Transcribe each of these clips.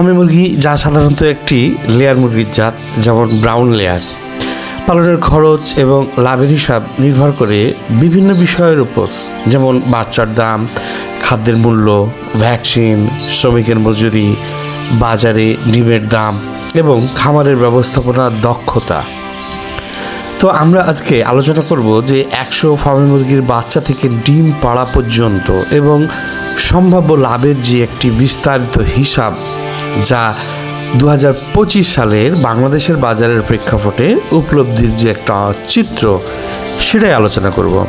Fermi মুরগি যা সাধারণত একটি লেয়ার মুরগির জাত, যেমন ব্রাউন লেয়ার পালনের খরচ এবং লাভের হিসাব নির্ভর করে বিভিন্ন বিষয়ের উপর, যেমন বাচ্চার দাম, খাদ্যের মূল্য ভ্যাকসিন শ্রমিকের মজুরি, বাজারে ডিমের দাম এবং খামারের ব্যবস্থাপনার দক্ষতা। তো আমরা আজকে আলোচনা করব যে একশো ফার্মি মুরগির বাচ্চা থেকে ডিম পাড়া পর্যন্ত এবং সম্ভাব্য লাভের যে একটি বিস্তারিত হিসাব যা দু হাজার পঁচিশ সালের বাংলাদেশের বাজারের প্রেক্ষাপটে উপলব্ধির যে একটা চিত্র, সেটাই আলোচনা করব।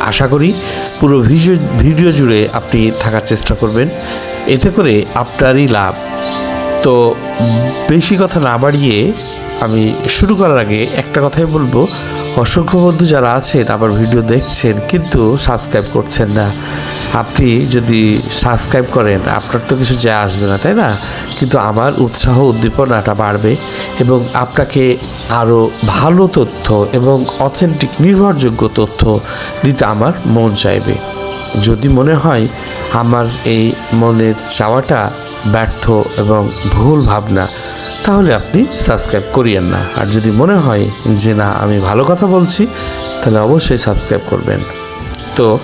আশা করি পুরো ভিডিও ভিডিও জুড়ে আপনি থাকার চেষ্টা করবেন। এতে করে আপনারই লাভ। তো বেশি কথা না বাড়িয়ে আমি শুরু করার আগে একটা কথাই বলব। অসংখ্য বন্ধু যারা আছেন, আবার ভিডিও দেখছেন, কিন্তু সাবস্ক্রাইব করছেন না। আপনি যদি সাবস্ক্রাইব করেন, আপনার তো কিছু যায় আসবে না, তাই না? কিন্তু আমার উৎসাহ, উদ্দীপনাটা বাড়বে এবং আপনাকে আরও ভালো তথ্য এবং অথেন্টিক নির্ভরযোগ্য তথ্য দিতে আমার মন চাইবে। যদি মনে হয় আমার এই মনের চাওয়াটা ব্যর্থ এবং ভুল ভাবনা, তাহলে আপনি সাবস্ক্রাইব করিয়েন না। আর যদি মনে হয় যে না, আমি ভালো কথা বলছি, তাহলে অবশ্যই সাবস্ক্রাইব করবেন। তো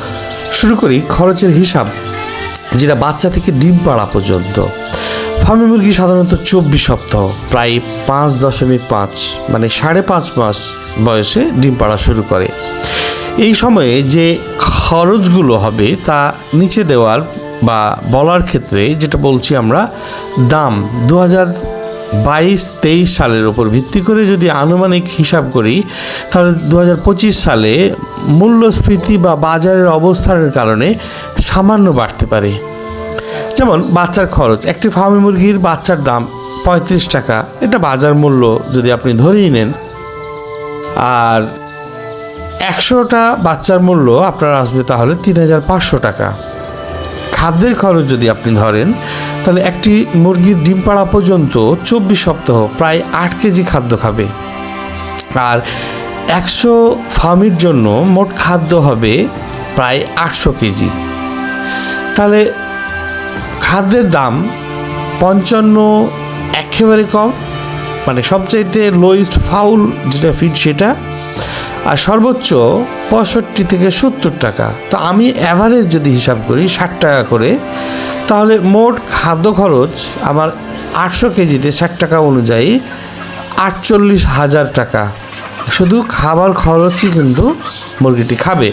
শুরু করি খরচের হিসাব, যেটা বাচ্চা থেকে ডিম পাড়া পর্যন্ত। ফার্মি মুরগি সাধারণত চব্বিশ সপ্তাহ, প্রায় পাঁচ দশমিক পাঁচ মানে সাড়ে পাঁচ মাস বয়সে ডিম পাড়া শুরু করে। এই সময়ে যে খরচগুলো হবে তা নিচে দেওয়ার বা বলার ক্ষেত্রে যেটা বলছি আমরা, দাম দু হাজার বাইশ তেইশ সালের ওপর ভিত্তি করে যদি আনুমানিক হিসাব করি, তাহলে দু হাজার পঁচিশ সালে মূল্যস্ফীতি বা বাজারের অবস্থানের কারণে সামান্য বাড়তে পারে। যেমন বাচ্চার খরচ, একটি ফার্মি মুরগির বাচ্চার দাম পঁয়ত্রিশ টাকা। এটা বাজার মূল্য যদি আপনি ধরেই নেন। আর একশোটা বাচ্চার মূল্য আপনার আসবে তাহলে তিন হাজার পাঁচশো টাকা। খাদ্যের খরচ যদি আপনি ধরেন, তাহলে একটি মুরগির ডিম পাড়া পর্যন্ত চব্বিশ সপ্তাহ প্রায় আট কেজি খাদ্য খাবে। আর একশো ফার্মির জন্য মোট খাদ্য হবে প্রায় আটশো কেজি। তাহলে খাদ্যের দাম পঞ্চান্ন একেবারে কম মানে সবচাইতে লোয়েস্ট ফাউল যেটা ফিড সেটা, আর সর্বোচ্চ পঁয়ষট্টি থেকে সত্তর টাকা। তো আমি অ্যাভারেজ যদি হিসাব করি ষাট টাকা করে, তাহলে মোট খাদ্য খরচ আমার আটশো কেজিতে ষাট টাকা অনুযায়ী আটচল্লিশ হাজার টাকা। শুধু খাবার খরচই কিন্তু মুরগিটি খাবে।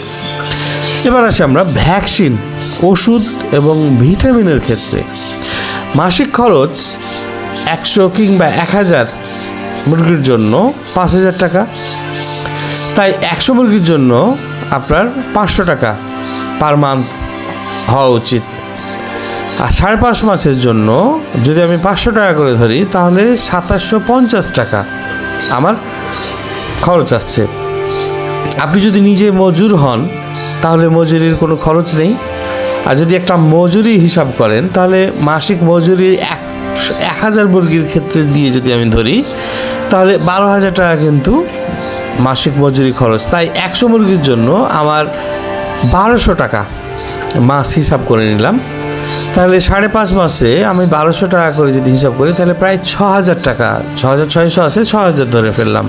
এবার আসি আমরা ভ্যাকসিন, ওষুধ এবং ভিটামিনের ক্ষেত্রে। মাসিক খরচ একশো কিংবা এক হাজার মুরগির জন্য পাঁচ হাজার টাকা। তাই একশো মুরগির জন্য আপনার পাঁচশো টাকা পার মান্থ হওয়া উচিত। আর সাড়ে পাঁচ মাসের জন্য যদি আমি পাঁচশো টাকা করে ধরি, তাহলে সাতাশশো পঞ্চাশ টাকা আমার খরচ আসছে। আপনি যদি নিজে মজুর হন তাহলে মজুরির কোনো খরচ নেই। আর যদি একটা মজুরি হিসাব করেন, তাহলে মাসিক মজুরি এক এক হাজার মুরগির ক্ষেত্রে দিয়ে যদি আমি ধরি, তাহলে বারো হাজার টাকা কিন্তু মাসিক মজুরি খরচ। তাই একশো মুরগির জন্য আমার বারোশো টাকা মাস হিসাব করে নিলাম। তাহলে সাড়ে পাঁচ মাসে আমি বারোশো টাকা করে যদি হিসাব করি, তাহলে প্রায় ছ হাজার টাকা ছ হাজার ছয়শো আছে ছ হাজার ধরে ফেললাম।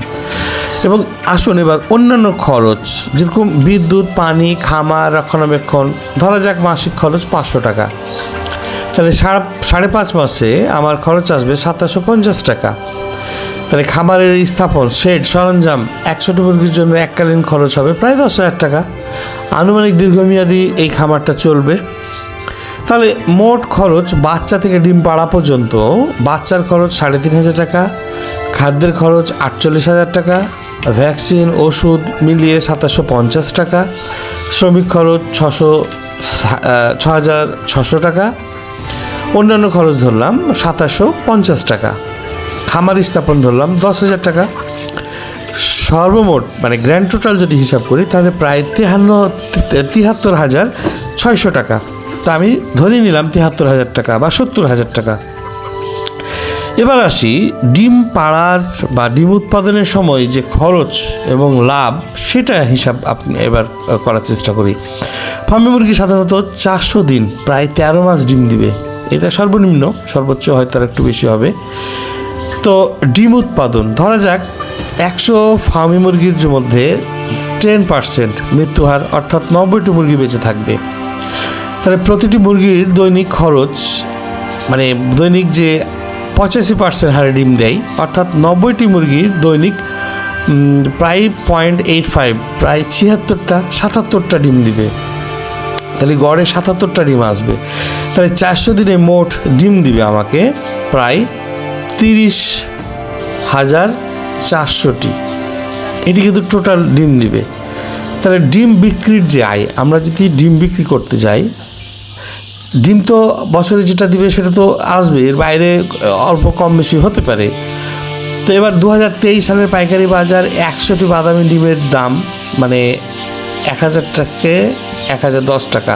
এবং আসুন এবার অন্যান্য খরচ, যেরকম বিদ্যুৎ, পানি, খামার, রক্ষণাবেক্ষণ, ধরা যাক মাসিক খরচ পাঁচশো টাকা। তাহলে সাড়ে পাঁচ মাসে আমার খরচ আসবে সাতাশশো পঞ্চাশ টাকা। তাহলে খামারের স্থাপন শেড সরঞ্জাম একশোটি মুরগির জন্য এককালীন খরচ হবে প্রায় দশ হাজার টাকা। আনুমানিক দীর্ঘমেয়াদী এই খামারটা চলবে। তাহলে মোট খরচ বাচ্চা থেকে ডিম পাড়া পর্যন্ত বাচ্চার খরচ সাড়ে তিন হাজার টাকা, খাদ্যের খরচ আটচল্লিশ হাজার টাকা, ভ্যাকসিন, ওষুধ মিলিয়ে সাতাশশো পঞ্চাশ টাকা, শ্রমিক খরচ ছশো ছ হাজার ছশো টাকা, অন্যান্য খরচ ধরলাম সাতাশশো পঞ্চাশ টাকা, খামার স্থাপন ধরলাম দশ হাজার টাকা। সর্বমোট মানে গ্র্যান্ড টোটাল যদি হিসাব করি তাহলে প্রায় তিহান্ন তিয়াত্তর হাজার ছয়শো টাকা। তা আমি ধরে নিলাম তিয়াত্তর হাজার টাকা বা সত্তর হাজার টাকা। এবার আসি, ডিম পাড়ার বা ডিম উৎপাদনের সময় যে খরচ এবং লাভ, সেটা হিসাব আপনি এবার করার চেষ্টা করি। ফার্মি মুরগি সাধারণত চারশো দিন, প্রায় তেরো মাস ডিম দিবে। এটা সর্বনিম্ন, সর্বোচ্চ হয়তো একটু বেশি হবে। তো ডিম উৎপাদন, ধরা যাক একশো ফার্মি মুরগির মধ্যে টেন পার্সেন্ট মৃত্যু হার অর্থাৎ নব্বইটি মুরগি বেঁচে থাকবে। তাহলে প্রতিটি মুরগির দৈনিক খরচ মানে দৈনিক যে পঁচাশি পার্সেন্ট হারে ডিম দেয়, অর্থাৎ নব্বইটি মুরগির দৈনিক প্রায় পয়েন্ট এইট ফাইভ প্রায় ছিয়াত্তরটা, সাতাত্তরটা ডিম দিবে। তাহলে গড়ে সাতাত্তরটা ডিম আসবে। তাহলে চারশো দিনে মোট ডিম দিবে আমাকে প্রায় তিরিশ হাজার চারশোটি। এটি কিন্তু টোটাল ডিম দিবে। তাহলে ডিম বিক্রির যে আয়, আমরা যদি ডিম বিক্রি করতে যাই ডিম তো বছরে যেটা দিবে সেটা তো আসবে, এর বাইরে অল্প কম বেশি হতে পারে। তো এবার দু হাজার তেইশ সালের পাইকারি বাজার একশোটি বাদামি ডিমের দাম মানে এক হাজার টাকে এক হাজার দশ টাকা।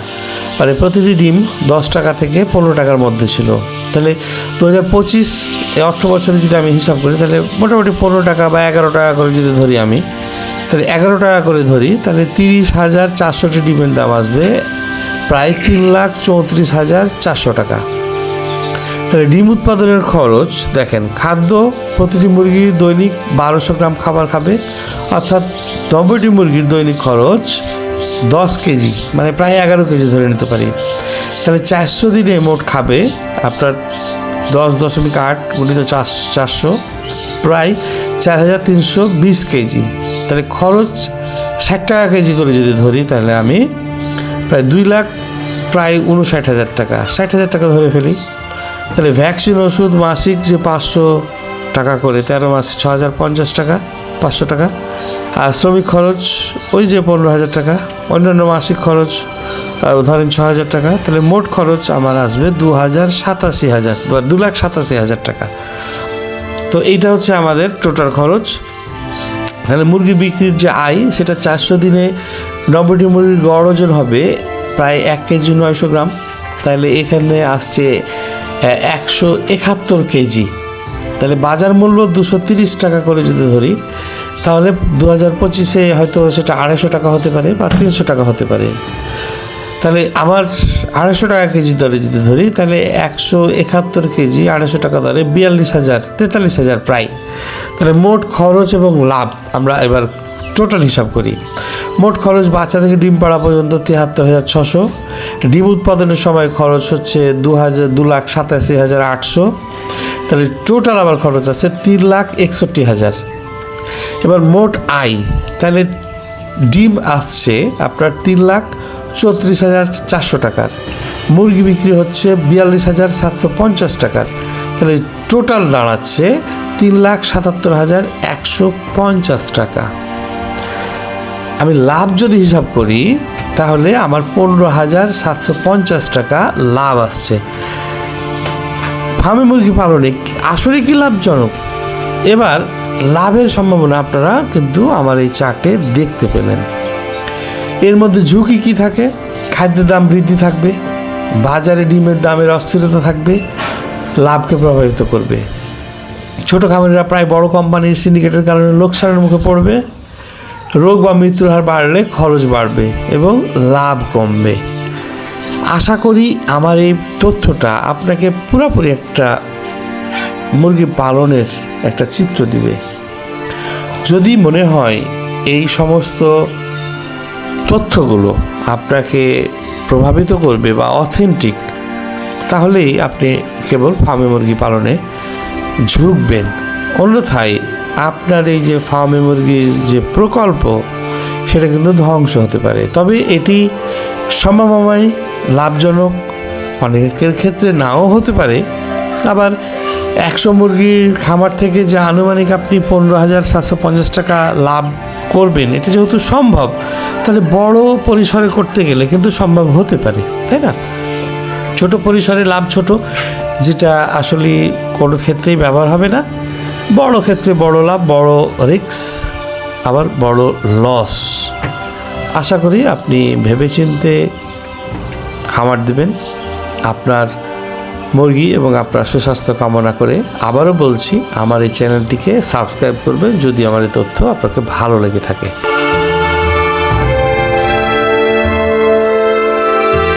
মানে প্রতিটি ডিম দশ টাকা থেকে পনেরো টাকার মধ্যে ছিল। তাহলে দু হাজার পঁচিশ, এই অর্থ বছরে যদি আমি হিসাব করি, তাহলে মোটামুটি পনেরো টাকা বা এগারো টাকা করে যদি ধরি আমি, তাহলে এগারো টাকা করে ধরি, তাহলে তিরিশ হাজার চারশোটি ডিমের দাম আসবে প্রায় তিন লাখ চৌত্রিশ হাজার চারশো টাকা। তাহলে ডিম উৎপাদনের খরচ, দেখেন, খাদ্য প্রতিটি মুরগির দৈনিক বারোশো গ্রাম খাবার খাবে, অর্থাৎ নব্বইটি মুরগির দৈনিক খরচ দশ কেজি মানে প্রায় এগারো কেজি ধরে নিতে পারি। তাহলে চারশো দিনে মোট খাবে আপনার দশ দশমিক আট গুণিত চার চারশো, প্রায় চার হাজার তিনশো বিশ কেজি। তাহলে খরচ ষাট টাকা কেজি করে যদি ধরি, তাহলে আমি প্রায় দুই লাখ প্রায় উনষাট হাজার টাকা। ষাট হাজার টাকা ধরে ফেলি। তাহলে ভ্যাকসিন ওষুধ মাসিক যে পাঁচশো টাকা করে, তেরো মাসে ছ হাজার পঞ্চাশ টাকা, পাঁচশো টাকা। আর শ্রমিক খরচ, ওই যে পনেরো হাজার টাকা। অন্যান্য মাসিক খরচ ধরেন ছ হাজার টাকা। তাহলে মোট খরচ আমার আসবে দু হাজার সাতাশি হাজার, বা দু লাখ সাতাশি হাজার টাকা। তো এইটা হচ্ছে আমাদের টোটাল খরচ। তাহলে মুরগি বিক্রির যে আয়, সেটা চারশো দিনে নব্বইটি মুরগির গড় ওজন হবে প্রায় এক কেজি নয়শো গ্রাম। তাহলে এখানে আসছে একশো একাত্তর কেজি। তাহলে বাজার মূল্য দুশো তিরিশ টাকা করে যদি ধরি, তাহলে দু হাজার পঁচিশে হয়তো সেটা আড়াইশো টাকা হতে পারে বা তিনশো টাকা হতে পারে। তাহলে আমার আড়াইশো টাকা কেজি দরে যদি ধরি, তাহলে একশো একাত্তর কেজি আড়াইশো টাকা দরে বিয়াল্লিশ হাজার, তেতাল্লিশ হাজার প্রায়। তাহলে মোট খরচ এবং লাভ আমরা এবার টোটাল হিসাব করি। মোট খরচ বাচ্চা থেকে ডিম পাড়া পর্যন্ত তিয়াত্তর হাজার ছশো। ডিম উৎপাদনের সময় খরচ হচ্ছে দু হাজার, দু লাখ সাতাশি হাজার আটশো। তাহলে টোটাল আমার খরচ আছে তিন লাখ একষট্টি হাজার। এবার মোট আয়। তাহলে ডিম আসছে আপনার তিন লাখ চৌত্রিশ হাজার চারশো টাকার। মুরগি বিক্রি হচ্ছে বিয়াল্লিশ হাজার সাতশো পঞ্চাশ টাকার। তাহলে টোটাল দাঁড়াচ্ছে তিন লাখ সাতাত্তর হাজার একশো পঞ্চাশ টাকা। আমি লাভ যদি হিসাব করি, তাহলে আমার পনেরো হাজার সাতশো পঞ্চাশ টাকা লাভ আসছে। ফার্মে মুরগি পালনে আসলে কি লাভজনক? এবার লাভের সম্ভাবনা আপনারা কিন্তু আমার এই চার্টে দেখতে পেলেন। এর মধ্যে ঝুঁকি কি থাকে? খাদ্যের দাম বৃদ্ধি থাকবে, বাজারে ডিমের দামের অস্থিরতা থাকবে, লাভকে প্রভাবিত করবে। ছোট খামারিরা প্রায় বড় কোম্পানির সিন্ডিকেটের কারণে লোকসানের মুখে পড়বে। রোগ বা মৃত্যুর হার বাড়লে খরচ বাড়বে এবং লাভ কমবে। আশা করি আমার এই তথ্যটা আপনাকে পুরোপুরি একটা মুরগি পালনের একটা চিত্র দিবে। যদি মনে হয় এই সমস্ত তথ্যগুলো আপনাকে প্রভাবিত করবে বা অথেন্টিক তাহলেই আপনি কেবল ফার্মে মুরগি পালনে ঝুঁকবেন। অন্যথায় আপনার এই যে ফার্মে মুরগির যে প্রকল্প, সেটা কিন্তু ধ্বংস হতে পারে। তবে এটি সম্ভাবনায় লাভজনক অনেকের ক্ষেত্রে নাও হতে পারে। আবার একশো মুরগির খামার থেকে যে আনুমানিক আপনি পনেরো হাজার সাতশো পঞ্চাশ টাকা লাভ করবেন, এটা যেহেতু সম্ভব, তাহলে বড় পরিসরে করতে গেলে কিন্তু সম্ভব হতে পারে, তাই না? ছোট পরিসরে লাভ ছোট, যেটা আসলে কোনো ক্ষেত্রেই ব্যবহার হবে না। বড় ক্ষেত্রে বড় লাভ, বড় রিক্স আবার বড় লস। আশা করি আপনি ভেবেচিন্তে খামার দেবেন। আপনার মুরগি এবং আপনার সুস্বাস্থ্য কামনা করে আবারও বলছি, আমার এই চ্যানেলটিকে সাবস্ক্রাইব করবেন যদি আমার এই তথ্য আপনাকে ভালো লেগে থাকে।